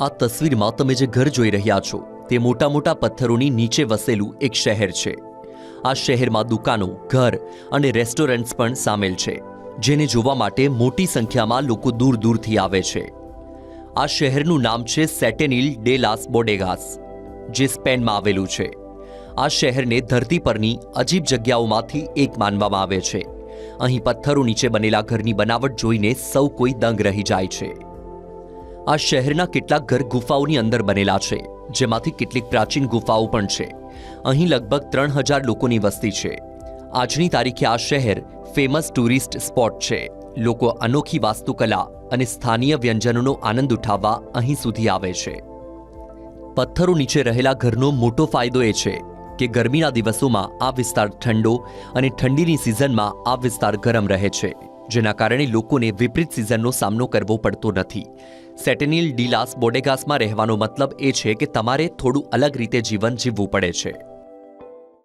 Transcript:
આ તસવીરમાં તમે જે ઘર જોઈ રહ્યા છો, તે મોટા મોટા પથ્થરોની નીચે વસેલું એક શહેર છે. આ શહેરમાં દુકાનો, ઘર અને રેસ્ટોરન્ટ્સ પણ સામેલ છે, જેને જોવા માટે મોટી સંખ્યામાં લોકો દૂર દૂરથી આવે છે. આ શહેરનું નામ છે સેટેનિલ ડે લાસ બોડેગાસ, જે સ્પેનમાં આવેલું છે. આ શહેરને ધરતી પરની અજીબ જગ્યાઓમાંથી એક માનવામાં આવે છે. અહીં પથ્થરો નીચે બનેલા ઘરની બનાવટ જોઈને સૌ કોઈ દંગ રહી જાય છે. આ શહેરના કેટલાક ઘર ગુફાઓની અંદર બનેલા છે, જેમાંથી કેટલીક પ્રાચીન ગુફાઓ પણ છે. અહીં લગભગ ત્રણ હજાર લોકોની વસ્તી છે. આજની તારીખે આ શહેર ફેમસ ટુરિસ્ટ સ્પોટ છે. લોકો અનોખી વાસ્તુકલા અને સ્થાનીય વ્યંજનોનો આનંદ ઉઠાવવા અહીં સુધી આવે છે. પથ્થરો નીચે રહેલા ઘરનો મોટો ફાયદો એ છે કે ગરમીના દિવસોમાં આ વિસ્તાર ઠંડો અને ઠંડીની સિઝનમાં આ વિસ્તાર ગરમ રહે છે. જેના કારણે લોકોને વિપરીત સિઝનનો સામનો કરવો પડતો નથી. સેટેનિલ ડીલાસ બોડેગાસમાં રહેવાનો મતલબ એ છે કે તમારે થોડું અલગ રીતે જીવન જીવવું પડે છે.